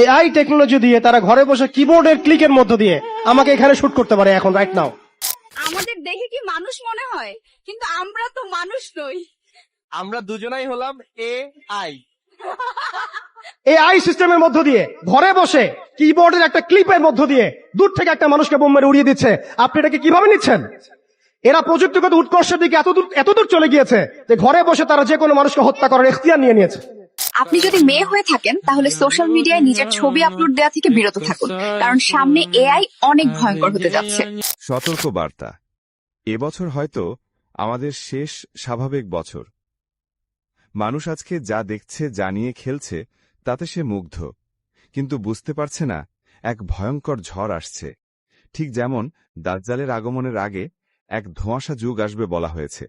AI technology দিয়ে তারা ঘরে বসে কিবোর্ডের ক্লিকের মধ্য দিয়ে আমাকে এখানে শুট করতে পারে এখন রাইট নাও আমাদের দেখে কি মানুষ মনে হয়? কিন্তু আমরা তো মানুষ নই। আমরা দুজনাই হলাম এ আই এআই সিস্টেমের মধ্য দিয়ে ঘরে বসে কিবোর্ডের একটা ক্লিপের মধ্য দিয়ে দূর থেকে একটা মানুষকে বোম মেরে উড়িয়ে দিচ্ছে। আপনি এটাকে কীভাবে নিচ্ছেন? এরা প্রযুক্তিগত উৎকর্ষের দিকে এতদূর এতদূর চলে গিয়েছে যে ঘরে বসে তারা যে কোনো মানুষকে হত্যা করার এখতিয়ার নিয়ে নিয়েছে। আপনি যদি মেয়ে হয়ে থাকেন, তাহলে সোশ্যাল মিডিয়ায় নিজের ছবি আপলোড দেওয়া থেকে বিরত থাকুন, কারণ সামনে এআই অনেক ভয়ঙ্কর হতে যাচ্ছে। সতর্ক বার্তা এবছর হয়তো আমাদের শেষ স্বাভাবিক বছর। মানুষ আজকে যা দেখছে, যা নিয়ে খেলছে, তাতে সে মুগ্ধ। কিন্তু বুঝতে পারছে না, এক ভয়ঙ্কর ঝড় আসছে। ঠিক যেমন দাজ্জালের আগমনের আগে এক ধোঁয়াশা যুগ আসবে বলা হয়েছে।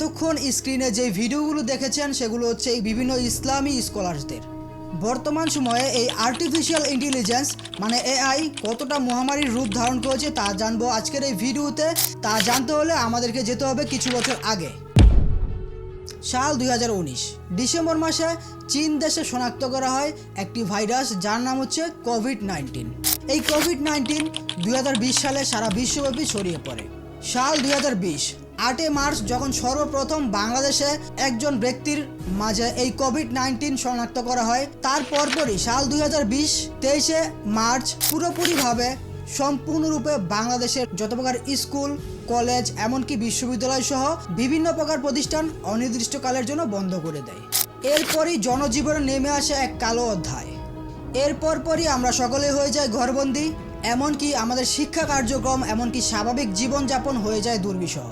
এতক্ষণ স্ক্রিনে যে ভিডিওগুলো দেখেছেন, সেগুলো হচ্ছে এই বিভিন্ন ইসলামী স্কলারসদের। বর্তমান সময়ে এই আর্টিফিশিয়াল ইন্টেলিজেন্স মানে এআই কতটা মহামারীর রূপ ধারণ করেছে তা জানব আজকের এই ভিডিওতে। তা জানতে হলে আমাদেরকে যেতে হবে কিছু বছর আগে। সাল দুই হাজার উনিশ, ডিসেম্বর মাসে চীন দেশে শনাক্ত করা হয় একটি ভাইরাস, যার নাম হচ্ছে কোভিড নাইন্টিন। এই কোভিড নাইন্টিন দুই হাজার বিশ সালে সারা বিশ্বব্যাপী ছড়িয়ে পড়ে। সাল দুই হাজার বিশ আটই মার্চ যখন সর্বপ্রথম বাংলাদেশে একজন ব্যক্তির মাঝে এই কোভিড নাইন্টিন শনাক্ত করা হয়, তার পরপরই সাল দুই হাজার বিশ তেইশে মার্চ পুরোপুরিভাবে সম্পূর্ণরূপে বাংলাদেশের যত প্রকার স্কুল, কলেজ, এমনকি বিশ্ববিদ্যালয় সহ বিভিন্ন প্রকার প্রতিষ্ঠান অনির্দিষ্টকালের জন্য বন্ধ করে দেয়। এরপরই জনজীবনে নেমে আসে এক কালো অধ্যায়। এরপর পরই আমরা সকলে হয়ে যাই ঘরবন্দি, এমনকি আমাদের শিক্ষা কার্যক্রম, এমনকি স্বাভাবিক জীবনযাপন হয়ে যায় দুর্বিষহ।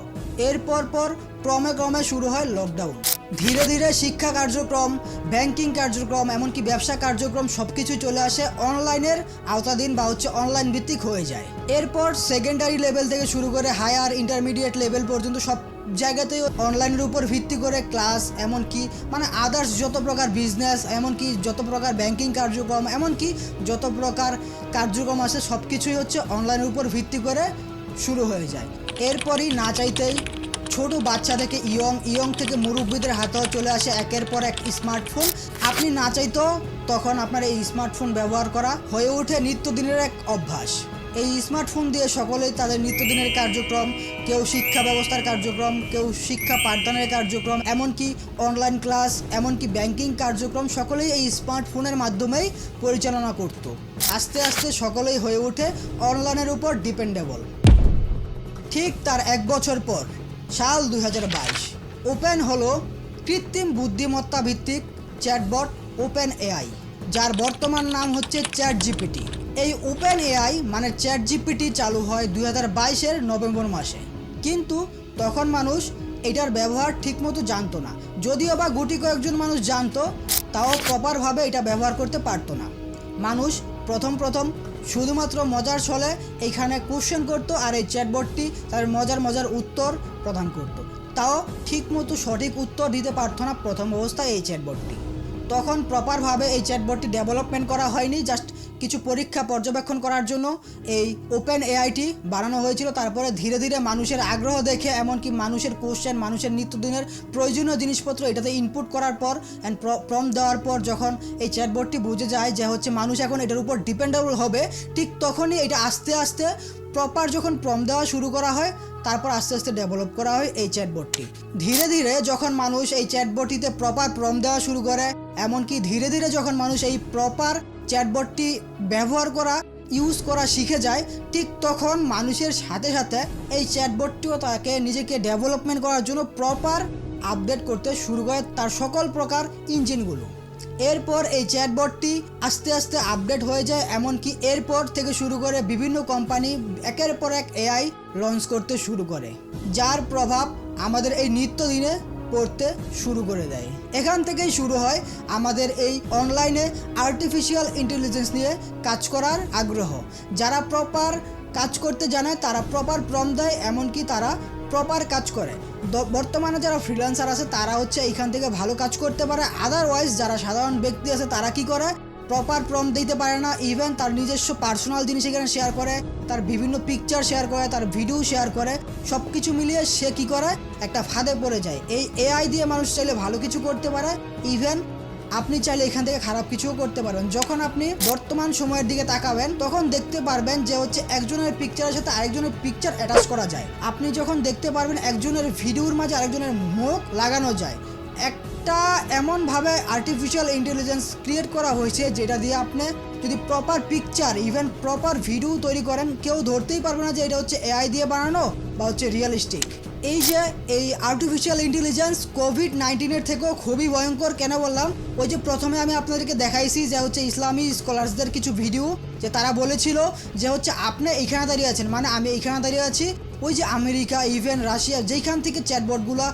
এরপর পর ক্রমে ক্রমে শুরু হয় লকডাউন ধীরে ধীরে শিক্ষা কার্যক্রম ব্যাংকিং কার্যক্রম, এমনকি ব্যবসা কার্যক্রম সব কিছু চলে আসে অনলাইনের আওতাধীন বা হচ্ছে অনলাইন ভিত্তিক হয়ে যায়। এরপর সেকেন্ডারি লেভেল থেকে শুরু করে হায়ার ইন্টারমিডিয়েট লেভেল পর্যন্ত সব জায়গাতেই অনলাইনের উপর ভিত্তি করে ক্লাস এমনকি মানে আদার্স যত প্রকার বিজনেস এমনকি যত প্রকার ব্যাংকিং কার্যক্রম, এমনকি যত প্রকার কার্যক্রম আছে সব কিছুই হচ্ছে অনলাইনের উপর ভিত্তি করে শুরু হয়ে যায়। এরপরই না চাইতেই ছোট বাচ্চা থেকে ইয়ং ইয়ং থেকে মুরব্বীদের হাতেও চলে আসে একের পর এক স্মার্টফোন। আপনি না চাইতেও তখন আপনার এই স্মার্টফোন ব্যবহার করা হয়ে ওঠে নিত্যদিনের এক অভ্যাস। এই স্মার্টফোন দিয়ে সকলেই তাদের নিত্যদিনের কার্যক্রম, কেউ শিক্ষা ব্যবস্থার কার্যক্রম, কেউ শিক্ষা পাঠদানের কার্যক্রম, এমনকি অনলাইন ক্লাস, এমনকি ব্যাংকিং কার্যক্রম, সকলেই এই স্মার্টফোনের মাধ্যমেই পরিচালনা করত। আস্তে আস্তে সকলেই হয়ে ওঠে অনলাইনের উপর ডিপেন্ডেবল। ঠিক তার এক বছর পর, সাল দু হাজার বাইশ, ওপেন হলো কৃত্রিম বুদ্ধিমত্তা ভিত্তিক চ্যাটবট ওপেন এআই, যার বর্তমান নাম হচ্ছে চ্যাট জিপিটি এই ওপেন এআই মানে চ্যাট জিপিটি চালু হয় দুই হাজার বাইশের নভেম্বর মাসে। কিন্তু তখন মানুষ এটার ব্যবহার ঠিকমতো জানতো না। যদিও বা গুটি কয়েকজন মানুষ জানতো, তাও প্রপারভাবে এটা ব্যবহার করতে পারতো না। মানুষ প্রথম প্রথম শুধুমাত্র মজার ছলে এইখানে কোশ্চেন করতো আর এই চ্যাটবোর্ডটি তার মজার মজার উত্তর প্রদান করত। তাও ঠিকমতো সঠিক উত্তর দিতে পারত না প্রথম অবস্থায় এই চ্যাটবোর্ডটি তখন প্রপারভাবে এই চ্যাটবোর্ডটি ডেভেলপমেন্ট করা হয়নি জাস্ট কিছু পরীক্ষা পর্যবেক্ষণ করার জন্য এই ওপেন এআইটি বানানো হয়েছিল। তারপরে ধীরে ধীরে মানুষের আগ্রহ দেখে, এমনকি মানুষের কোশ্চেন মানুষের নিত্যদিনের প্রয়োজনীয় জিনিসপত্র এটাতে ইনপুট করার পর অ্যান্ড প্রম দেওয়ার পর যখন এই চ্যাটবোর্ডটি বুঝে যায় যে হচ্ছে মানুষ এখন এটার উপর ডিপেন্ডেবল হবে, ঠিক তখনই এটা আস্তে আস্তে প্রপার যখন প্রম দেওয়া শুরু করা হয়, তারপর আস্তে আস্তে ডেভেলপ করা হয় এই চ্যাটবোর্ডটি ধীরে ধীরে যখন মানুষ এই চ্যাটবোর্ডটিতে প্রপার প্রম দেওয়া শুরু করে, এমনকি ধীরে ধীরে যখন মানুষ এই প্রপার চ্যাটবোর্ডটি ব্যবহার করা ইউজ করা শিখে যায়, ঠিক তখন মানুষের সাথে সাথে এই চ্যাটবোর্ডটিও তাকে নিজেকে ডেভেলপমেন্ট করার জন্য প্রপার আপডেট করতে শুরু করে তার সকল প্রকার ইঞ্জিনগুলো এরপর এই চ্যাটবটটি আস্তে আস্তে আপডেট হয়ে যায়, এমনকি এরপর থেকে শুরু করে বিভিন্ন কোম্পানি একের পর এক এআই লঞ্চ করতে শুরু করে। যার প্রভাব আমাদের এই নিত্যদিনে পড়তে শুরু করে দেয়। এখান থেকেই শুরু হয় আমাদের এই অনলাইনে আর্টিফিশিয়াল ইন্টেলিজেন্স নিয়ে কাজ করার আগ্রহ। যারা প্রপার কাজ করতে জানে, তারা প্রপার প্রম দেয়, এমনকি তারা প্রপার কাজ করে। বর্তমানে যারা ফ্রিল্যান্সার আছে, তারা হচ্ছে এইখান থেকে ভালো কাজ করতে পারে। আদারওয়াইজ যারা সাধারণ ব্যক্তি আছে, তারা কি করে? প্রপার প্রম দিতে পারে না ইভেন তার নিজস্ব পার্সোনাল জিনিস এখানে শেয়ার করে, তার বিভিন্ন পিকচার শেয়ার করে, তার ভিডিও শেয়ার করে সব কিছু মিলিয়ে সে কি করে? একটা ফাঁদে পড়ে যায়। এই এআই দিয়ে মানুষ চাইলে ভালো কিছু করতে পারে ইভেন আপনি চাইলে এখান থেকে খারাপ কিছুও করতে পারবেন যখন আপনি বর্তমান সময়ের দিকে তাকাবেন, তখন দেখতে পারবেন যে হচ্ছে একজনের পিকচারের সাথে আরেকজনের পিকচার অ্যাটাচ করা যায়। আপনি যখন দেখতে পারবেন একজনের ভিডিওর মাঝে আরেকজনের মুখ লাগানো যায়। একটা এমনভাবে আর্টিফিশিয়াল ইন্টেলিজেন্স ক্রিয়েট করা হয়েছে, যেটা দিয়ে আপনি যদি proper picture even proper video তৈরি করেন, কেউ ধরতেই পারবে না যে এটা হচ্ছে এআই দিয়ে বানানো বা হচ্ছে রিয়েলিস্টিক এই যে এই আর্টিফিশিয়াল ইন্টেলিজেন্স কোভিড নাইন্টিনের থেকেও খুবই ভয়ঙ্কর, কেন বললাম? ওই যে প্রথমে আমি আপনাদেরকে দেখাইছি যে হচ্ছে ইসলামী স্কলার্সদের কিছু ভিডিও যে তারা বলেছিল যে হচ্ছে আপনি এইখানে দাঁড়িয়ে আছেন মানে আমি এইখানে দাঁড়িয়ে আছি। ওই যে আমেরিকা ইভেন রাশিয়া, যেইখান থেকে চ্যাটবটগুলো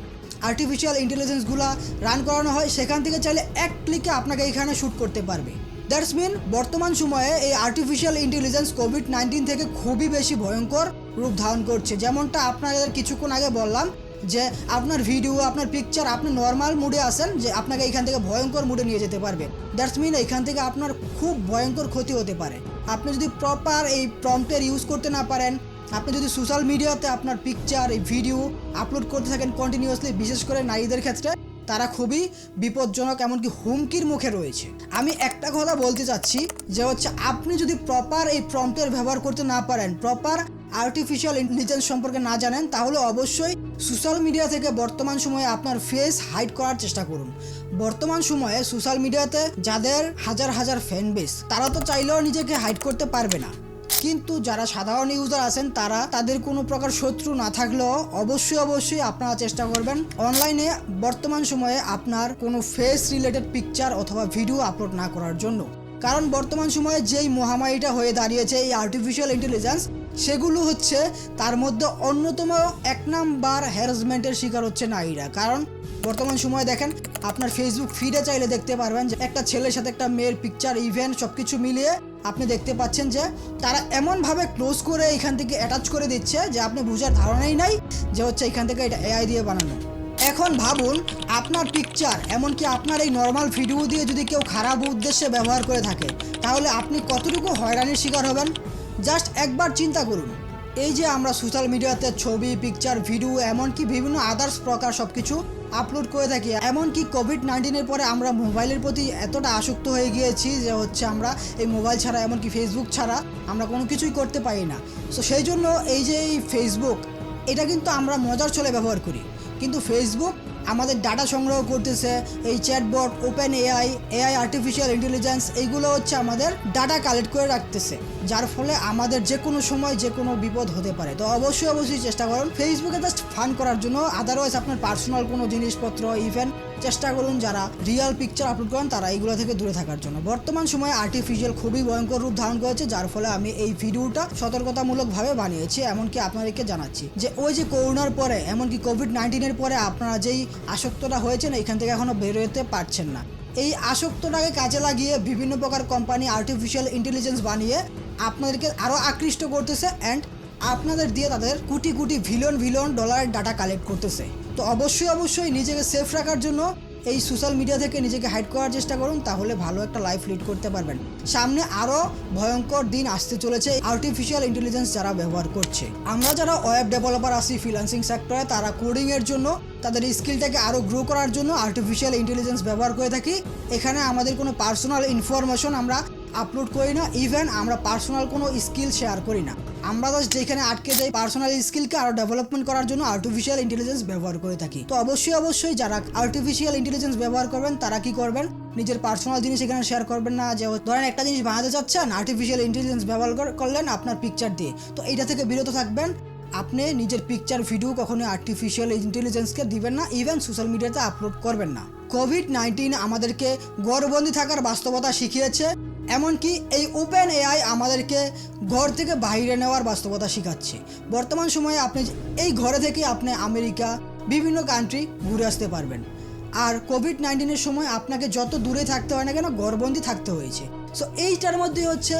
আর্টিফিশিয়াল ইন্টেলিজেন্সগুলো রান করানো হয়, সেখান থেকে চাইলে এক ক্লিকে আপনাকে এখানে শ্যুট করতে পারবে। দ্যাটস মিন বর্তমান সময়ে এই আর্টিফিশিয়াল ইন্টেলিজেন্স কোভিড নাইন্টিন থেকে খুবই বেশি ভয়ঙ্কর রূপ ধারণ করছে। যেমনটা আপনাদের কিছুক্ষণ আগে বললাম যে আপনার ভিডিও আপনার পিকচার আপনি নর্মাল মুডে আসেন যে আপনাকে এখান থেকে ভয়ঙ্কর মুডে নিয়ে যেতে পারবে। দ্যাটস মিন এখান থেকে আপনার খুব ভয়ঙ্কর ক্ষতি হতে পারে। আপনি যদি প্রপার এই প্রম্পটের ইউজ করতে না পারেন আপনি যদি সোশ্যাল মিডিয়াতে আপনার পিকচার এই ভিডিও আপলোড করতে থাকেন কন্টিনিউয়াসলি বিশেষ করে নারীদের ক্ষেত্রে, তারা খুবই বিপজ্জনক, এমনকি হুমকির মুখে রয়েছে। আমি একটা কথা বলতে চাচ্ছি, যে হচ্ছে আপনি যদি প্রপার এই প্রম্পটের ব্যবহার করতে না পারেন প্রপার আর্টিফিশিয়াল ইন্টেলিজেন্স সম্পর্কে না জানেন, তাহলে অবশ্যই সোশ্যাল মিডিয়া থেকে বর্তমান সময়ে আপনার ফেস হাইড করার চেষ্টা করুন। বর্তমান সময়ে সোশ্যাল মিডিয়াতে যাদের হাজার হাজার ফ্যান বেস তারা তো চাইলেও নিজেকে হাইড করতে পারবে না। কিন্তু যারা সাধারণ ইউজার আছেন, তারা তাদের কোনো প্রকার শত্রু না থাকলেও অবশ্যই অবশ্যই আপনারা চেষ্টা করবেন। অনলাইনে বর্তমান সময়ে আপনার কোনো ফেস রিলেটেড পিকচার অথবা ভিডিও আপলোড না করার জন্য। কারণ বর্তমান সময়ে যেই মহামারীটা হয়ে দাঁড়িয়েছে, এই আর্টিফিশিয়াল ইন্টেলিজেন্স সেগুলো হচ্ছে তার মধ্যে অন্যতম এক নাম্বার হ্যারাসমেন্টের শিকার হচ্ছে নারীরা। কারণ বর্তমান সময়ে দেখেন, আপনার ফেসবুক ফিডে চাইলে দেখতে পারবেন যে একটা ছেলের সাথে একটা মেয়ের পিকচার ইভেন্ট সব কিছু মিলিয়ে আপনি দেখতে পাচ্ছেন যে তারা এমনভাবে ক্লোজ করে এখান থেকে অ্যাটাচ করে দিচ্ছে যে আপনি বোঝার ধারণাই নাই যে হচ্ছে এখান থেকে এটা এআই দিয়ে বানানো। এখন ভাবুন, আপনার পিকচার এমনকি আপনার এই নর্মাল ভিডিও দিয়ে যদি কেউ খারাপ উদ্দেশ্যে ব্যবহার করে থাকে, তাহলে আপনি কতটুকু হয়রানির শিকার হবেন? জাস্ট একবার চিন্তা করুন। এই যে আমরা সোশ্যাল মিডিয়াতে ছবি পিকচার ভিডিও এমনকি বিভিন্ন আদার্স প্রকার সব কিছু আপলোড করে থাকি, এমনকি কোভিড নাইন্টিনের পরে আমরা মোবাইলের প্রতি এতটা আসক্ত হয়ে গিয়েছি যে হচ্ছে আমরা এই মোবাইল ছাড়া, এমনকি ফেসবুক ছাড়া আমরা কোনো কিছুই করতে পারি না। সো সেই জন্য এই যে এই ফেসবুক এটা কিন্তু আমরা মজার চলে ব্যবহার করি। কিন্তু ফেসবুক আমাদের ডাটা সংগ্রহ করতেছে, এই chatbot Open AI AI artificial intelligence এইগুলো হচ্ছে আমাদের ডাটা কালেক্ট করে রাখতেছে। যার ফলে আমাদের যে কোনো সময় যে কোনো বিপদ হতে পারে। তো অবশ্যই অবশ্যই চেষ্টা করুন। ফেসবুকে জাস্ট ফান করার জন্য আদারওয়াইজ আপনার পার্সোনাল কোনো জিনিসপত্র ইভেন চেষ্টা করুন যারা রিয়াল পিকচার আপলোড করেন, তারা এইগুলো থেকে দূরে থাকার জন্য। বর্তমান সময়ে আর্টিফিশিয়াল খুবই ভয়ঙ্কর রূপ ধারণ করেছে, যার ফলে আমি এই ভিডিওটা সতর্কতামূলকভাবে বানিয়েছি, এমনকি আপনাদেরকে জানাচ্ছি। যে ওই যে করোনার পরে, এমনকি কোভিড নাইন্টিনের পরে আপনারা যেই আসক্তটা হয়েছেন, এখান থেকে এখনও বেরোতে পারছেন না। এই আসক্তটাকে কাজে লাগিয়ে বিভিন্ন প্রকার কোম্পানি আর্টিফিশিয়াল ইন্টেলিজেন্স বানিয়ে আপনাদেরকে আরও আকৃষ্ট করতেছে অ্যান্ড আপনাদের দিয়ে তাদের কোটি কোটি ভিলিয়ন ভিলিয়ন ডলারের ডাটা কালেক্ট করতেছে। তো অবশ্যই অবশ্যই নিজেকে সেফ রাখার জন্য এই সোশ্যাল মিডিয়া থেকে নিজেকে হাইড করার চেষ্টা করুন, তাহলে ভালো একটা লাইফ লিড করতে পারবেন। সামনে আরও ভয়ঙ্কর দিন আসতে চলেছে আর্টিফিশিয়াল ইন্টেলিজেন্স যারা ব্যবহার করছে। আমরা যারা ওয়েব ডেভেলপার আছি ফ্রিল্যান্সিং সেক্টরে তারা কোডিংয়ের জন্য, তাদের স্কিলটাকে আরও গ্রো করার জন্য আর্টিফিশিয়াল ইন্টেলিজেন্স ব্যবহার করে থাকি। এখানে আমাদের কোনো পার্সোনাল ইনফরমেশন আমরা আপলোড করি না ইভেন আমরা পার্সোনাল কোনো স্কিল শেয়ার করি না। আমরা জাস্ট যেখানে আটকে যাই পার্সোনাল স্কিলকে আরও ডেভেলপমেন্ট করার জন্য আর্টিফিশিয়াল ইন্টেলিজেন্স ব্যবহার করে থাকি। তো অবশ্যই অবশ্যই যারা আর্টিফিশিয়াল ইন্টেলিজেন্স ব্যবহার করবেন, তারা কি করবেন? নিজের পার্সোনাল জিনিস এখানে শেয়ার করবেন না, যে ধরেন একটা জিনিস বানাতে চাচ্ছেন আর্টিফিশিয়াল ইন্টেলিজেন্স ব্যবহার করলেন আপনার পিকচার দিয়ে। তো এইটা থেকে বিরত থাকবেন। আপনি নিজের পিকচার ভিডিও কখনোই আর্টিফিশিয়াল ইন্টেলিজেন্সকে দিবেন না ইভেন সোশ্যাল মিডিয়াতে আপলোড করবেন না। কোভিড নাইন্টিন আমাদেরকে গড়বন্দি থাকার বাস্তবতা শিখিয়েছে। এমনকি এই ওপেন এআই আমাদেরকে ঘর থেকে বাইরে নেওয়ার বাস্তবতা শেখাচ্ছে। বর্তমান সময়ে আপনি এই ঘরে থেকে আপনি আমেরিকা, বিভিন্ন কান্ট্রি ঘুরে আসতে পারবেন। আর কোভিড নাইন্টিনের সময় আপনাকে যত দূরে থাকতে হয় না কেন, ঘরবন্দি থাকতে হয়েছে। সো এইটার মধ্যে হচ্ছে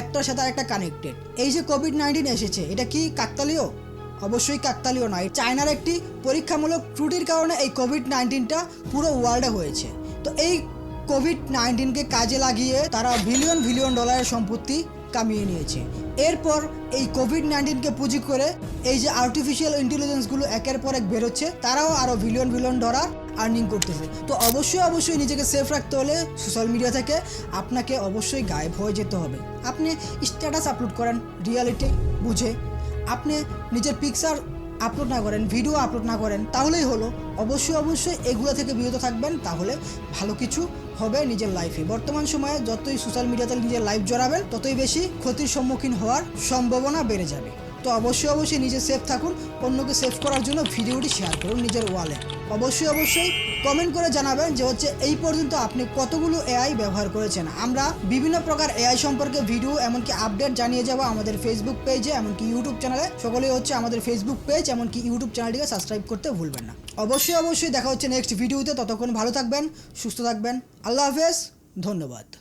একটার সাথে একটা কানেক্টেড এই যে কোভিড নাইন্টিন এসেছে, এটা কি কাকতালীয়? অবশ্যই কাকতালীয় নয়। চায়নার একটি পরীক্ষামূলক ত্রুটির কারণে এই কোভিড নাইন্টিনটা পুরো ওয়ার্ল্ডে হয়েছে। তো এই কোভিড নাইন্টিনকে কাজে লাগিয়ে তারা বিলিয়ন বিলিয়ন ডলারের সম্পত্তি কামিয়ে নিয়েছে। এরপর এই কোভিড নাইন্টিনকে পুঁজি করে এই যে আর্টিফিশিয়াল ইন্টেলিজেন্সগুলো একের পর এক বেরোচ্ছে, তারাও আরও বিলিয়ন বিলিয়ন ডলার আর্নিং করতেছে। তো অবশ্যই অবশ্যই নিজেকে সেফ রাখতে হলে সোশ্যাল মিডিয়া থেকে আপনাকে অবশ্যই গায়েব হয়ে যেতে হবে। আপনি স্ট্যাটাস আপলোড করেন রিয়ালিটি বুঝে। আপনি নিজের পিকচার আপলোড না করেন ভিডিও আপলোড না করেন, তাহলেই হলো। অবশ্যই অবশ্যই এগুলো থেকে বিরত থাকবেন, তাহলে ভালো কিছু হবে নিজের লাইফে বর্তমান সময়ে যতই সোশ্যাল মিডিয়াতে নিজের লাইফ জড়াবেন, ততই বেশি ক্ষতির সম্মুখীন হওয়ার সম্ভাবনা বেড়ে যাবে। তো অবশ্যই অবশ্যই নিজে সেফ থাকুন, অন্যকে সেভ করার জন্য ভিডিওটি শেয়ার করুন নিজের ওয়ালে অবশ্যই অবশ্যই কমেন্ট করে জানাবেন যে হচ্ছে এই পর্যন্ত আপনি কতগুলো এআই ব্যবহার করেছেন। আমরা বিভিন্ন প্রকার এআই সম্পর্কে ভিডিও এমনকি আপডেট জানিয়ে যাব আমাদের ফেসবুক পেজে এমনকি ইউটিউব চ্যানেলে সকলেই হচ্ছে আমাদের ফেসবুক পেজ এমনকি ইউটিউব চ্যানেলটিকে সাবস্ক্রাইব করতে ভুলবেন না। অবশ্যই অবশ্যই দেখা হচ্ছে নেক্সট ভিডিওতে ততক্ষণ ভালো থাকবেন, সুস্থ থাকবেন। আল্লাহ হাফেজ, ধন্যবাদ।